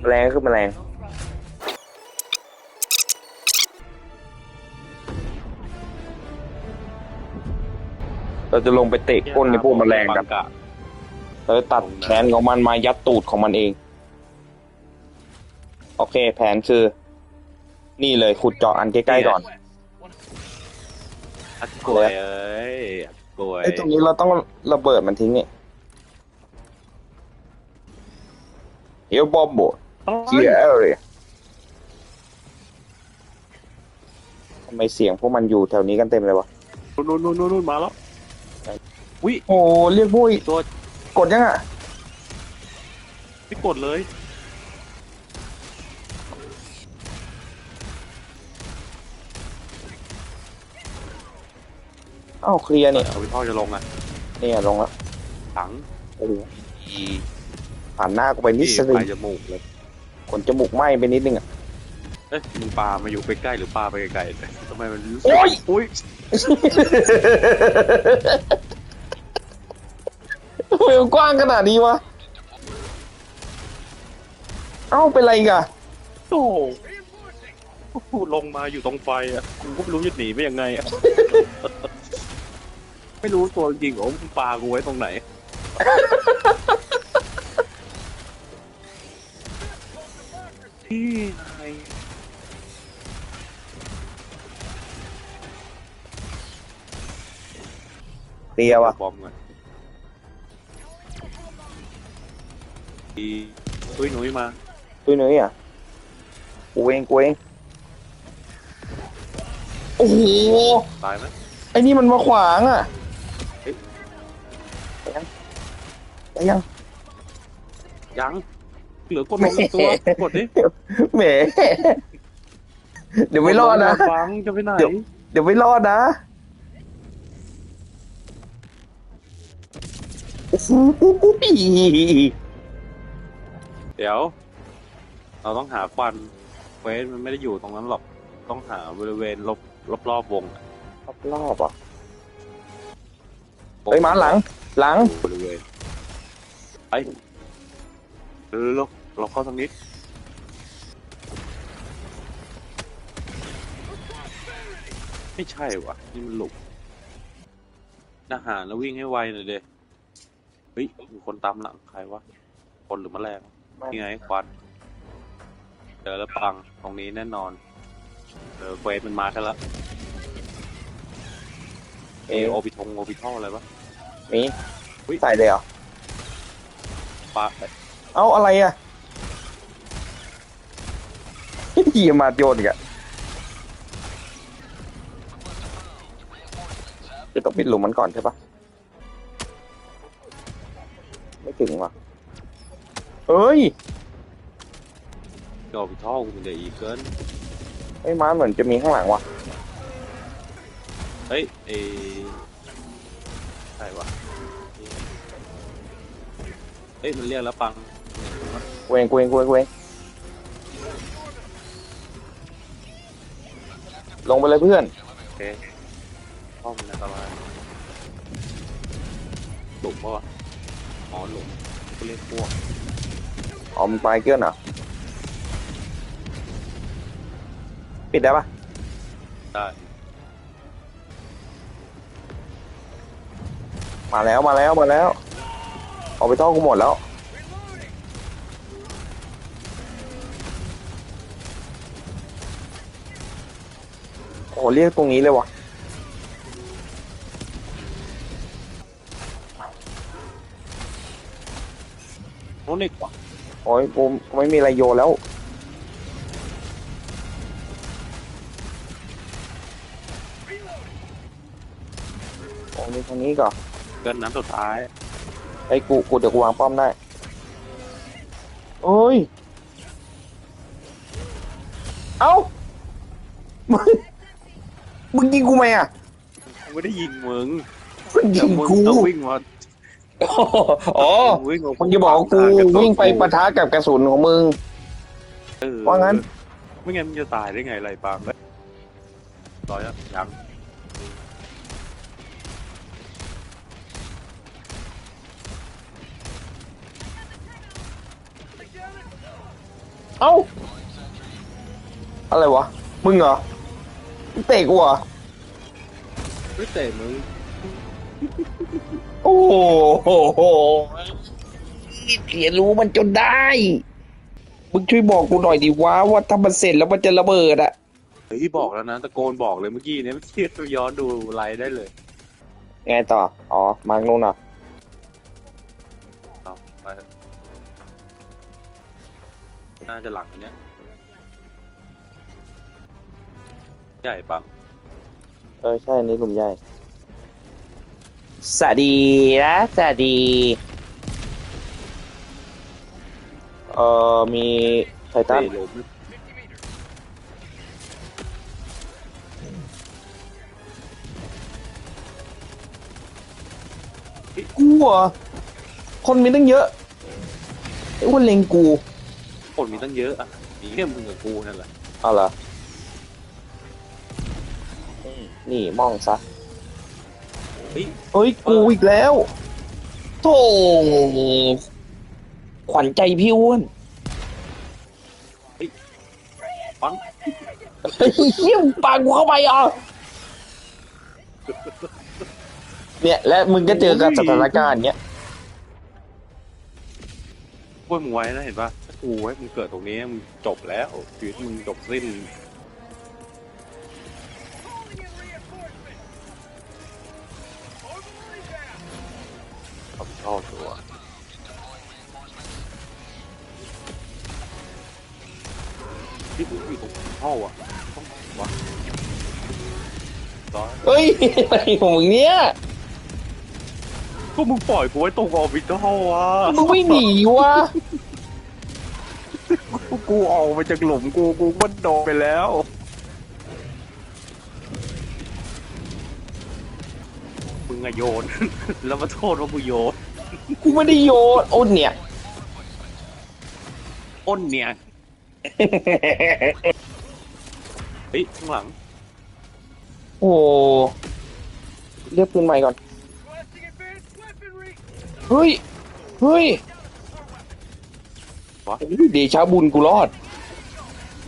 แมลงก็คือแมลงเราจะลงไปเตะก้นในพวกแมลงกันกะเราจะตัดแขนของมันมายัดตูดของมันเอง โอเค แผนคือ นี่เลยขุดเจาะอันใกล้ๆก่อนอัดกลวยเอ้ยอัดกลวยไอ้ตรงนี้เราต้องระเบิดมันทิ้งนี่เดี๋ยวบอมโบ เกียร์เอเรียทำไมเสียงพวกมันอยู่แถวนี้กันเต็มเลยวะ นู่นนู่นนู่นนู่นมาแล้ววิโอ้เรียกบุ้ยตัวกดยังอะไม่กดเลย เอ้าเคลียร์นี่เอาไปท่อจะลงอะเนี่ยลงแล้วถังโอ้โหอีผ่านหน้ากูไปนิดที่สนึปงลายจมูกเลย ขนจมูกไหม้ไปนิดนึงอะเอ๊ะมึงปลามาอยู่ใกล้ๆหรือปลาไปไกลๆเลยทำไมมันรู้สึกโอ๊ย อุ้ยทำไมมันกว้างขนาดนี้วะ เอ้าเป็นไรอีกอะโอ้โหโอ้โหลงมาอยู่ตรงไฟอะกูก็ไม่รู้จะหนีไปยังไงอะไม่รู้ตัวจริงเหรอมึงปลากูไว้ตรงไหน นี่ไงเคลียร์วะบอมก่อนอีตุ้ยหนุ่ยมา ตุ้ยนุ้ยอะกูเองกูเองโอ้โห ตายไหมไอ้นี่มันมาขวางอะเฮ้ยไปยังไปยังยัง เหลือกดลงอีกตัวกดดิแหม เดี๋ยวไม่รอดนะ ฟังจะไปไหนเดี๋ยวเดี๋ยวไม่รอดนะโอ้โหเดี๋ยว เราต้องหาควันเควสมันไม่ได้อยู่ตรงนั้นหรอก ต้องหาบริเวณรอบรอบรอบวงอะรอบรอบอะเฮ้ยมาหลัง หลัง บริเวณไปเร็วๆ เราเราเข้าทางนี้ไม่ใช่วะนี่มันหลุมอาหารแล้ววิ่งให้ไวหน่อยเด้เฮ้ยมีคนตามหลังใครวะ คนหรือแมลงนี่ไงควันเจอแล้วปังตรงนี้แน่นอนเออเควสมันมากันแล้วเอเอ๊ะโอปิทงโอปิทออะไรวะมีอุ๊ยใส่เลยเหรอปลาเอ้าอะไรอะ เหี้ยมาโยนอีกอะจะต้องปิดหลุมมันก่อนใช่ปะไม่ถึงว่ะเอ้ยโอปิทอกูเป็นเดอีเกิลไอ้ม้าเหมือนจะมีข้างหลังว่ะเฮ้ยเอใช่วะเฮ้ยมันเรียกแล้วปังกูเองกูเองกูเองกูเอง ลงไปเลยเพื่อนโอเคห้องมันอันตรายหลุมปะวะอ๋อหลุมเขาเรียกพวกออมนไปเกินเหรอปิดได้ปะได้มาแล้วมาแล้วมาแล้วออกไปท่อกูหมดแล้ว โอ้เรียกตรงนี้เลยวะโน้นอีกว่ะโอ้ยกูกูไม่มีอะไรโยนแล้วโอ้มีทางนี้ก่อนเกินน้ำสุดท้ายไอ้ยกูกูเดี๋ยวกูวางป้อมได้โอ้ย เอ้า มึงมึงยิงกูไหมอะกูไม่ได้ยิงมึงมึงยิแต่งมึงกูต้องวิ่งมาอ๋อวิ่งมามึงจะบอกว่ากูวิ่งไปปะทะกับกระสุนของมึง เออว่างั้น ไม่งั้นมึงจะตายได้ไงไรปังเฮ้ยร้อยแล้วยังเอ้า อะไรวะ มึงเหรอมึง เตะกูเหรอไม่เตะมึงโอ้โหเรียนรู้มันจนได้ มึงช่วยบอกกูหน่อยดิว่าว่าถ้ามันเสร็จแล้วมันจะระเบิดอะเฮ้ยบอกแล้วนะตะโกนบอกเลยเมื่อกี้เนี่ยเมื่อกี้ตัวย้อนดูไลฟ์ได้เลยไงต่อ อ๋อ มาร์กนู่นเหรอเอาไปเถอะน่าจะหลังอันเนี้ย ใหญ่ปังเออใช่อันนี้กลุ่มใหญ่สวัสดีนะสวัสดี เอ่อมีไททันเตะล้มกูเหรอคนมีตั้งเยอะไอ้อ้ว่าเล็งกู คนมีตั้งเยอะอะมีแค่มึงกับกูนั่นแหละเอาเหรออืม นี่มองซะเฮ้ยเฮ้ยกูอีกแล้วโธ่ขวัญใจพี่อ้วนปังเฮ้ยเหี้ยมงปากูเข้าไปอะเนี่ยและมึงก็เจอกับสถานการณ์เนี้ยพวกมึงไว้นะเห็นปะถ้ากูให้มึงเกิดตรงนี้มึงจบแล้วชีวิตมึงจบสิ้น ความชอบตัวที่กูอยู่ตรงห้องอะห้องไหนวะร้อยเฮ้ยอะไรของมึงเนี่ยก็มึงปล่อยกูไว้ตรงออบิทอลวะมึงไม่หนีวะกูออกมาจากหลุมกูกูก็โดนไปแล้วมึงอะโยน แล้วมาโทษว่ากูโยน กูไม่ได้โยนโอ้เนี่ยอ้นเนี่ย เฮ้ยข้างหลัง โอ้เรียกปืนใหม่ก่อน เฮ้ย เฮ้ยวะ โอ้ยเดชาบุญกูรอด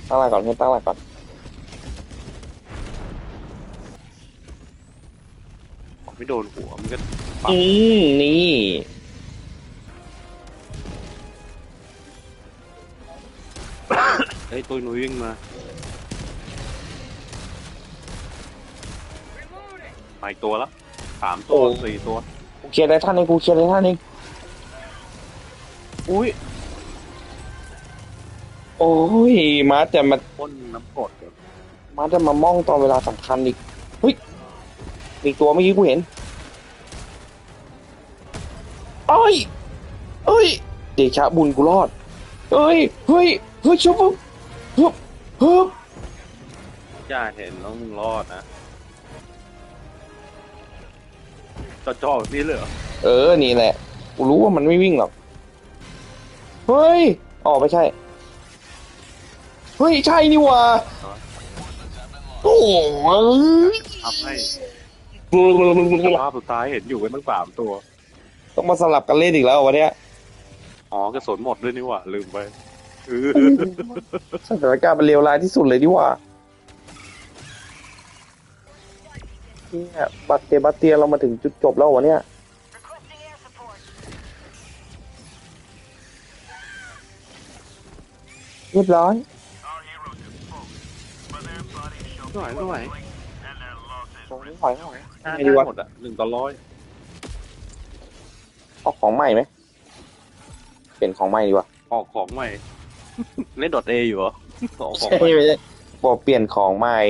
ตั้งหลักก่อนให้ตั้งหลักก่อน ไม่โดนหัวมันก็ อืมนี่ เฮ้ยตัวหนุ่ยวิ่งมามาอีกตัวละสามตัวสี่ตัว กูเคลียร์ได้ท่านเองกูเคลียร์ได้ท่านเองอุ้ยโอ้ยมาแต่มาพ่นน้ำกรดเหรอมาจะมามองตอนเวลาสำคัญอีกเฮ้ยมีตัวเมื่อกี้กูเห็น เอ้ย เอ้ย เดชะบุญกูรอด เอ้ย เฮ้ย เฮ้ยชุบปุ๊บฮึบฮึบย่าเห็นแล้วมึงรอดนะจอจอแบบนี้เลยเหรอเออ นี่แหละ กูรู้ว่ามันไม่วิ่งหรอก เฮ้ย อ๋อไม่ใช่ เฮ้ย ใช่นี่หว่า โอ้ยทำให้ ภาพสุดท้ายเห็นอยู่กันตั้งสามตัว ต้องมาสลับกันเล่นอีกแล้ววันเนี้ยอ๋อกระสุนหมดด้วยนี่หว่าลืมไปเออสถานการณ์มันเลวร้ายที่สุดเลยดีหว่าเนี่ยบัตเตบัตเตียเรามาถึงจุดจบแล้ววะเนี่ยเรียบร้อยหน่อยหน่อยตรงนี้หอยหอยห้าไงดีวะ หมดอะหนึ่งต่อร้อย เอาของใหม่ไหมเปลี่ยนของใหม่ดีกว่าออกของใหม่ เล่นดอทเออยู่เหรอออกของใช่ใหม่ไม่ใช่บอกเปลี่ยนของใหม่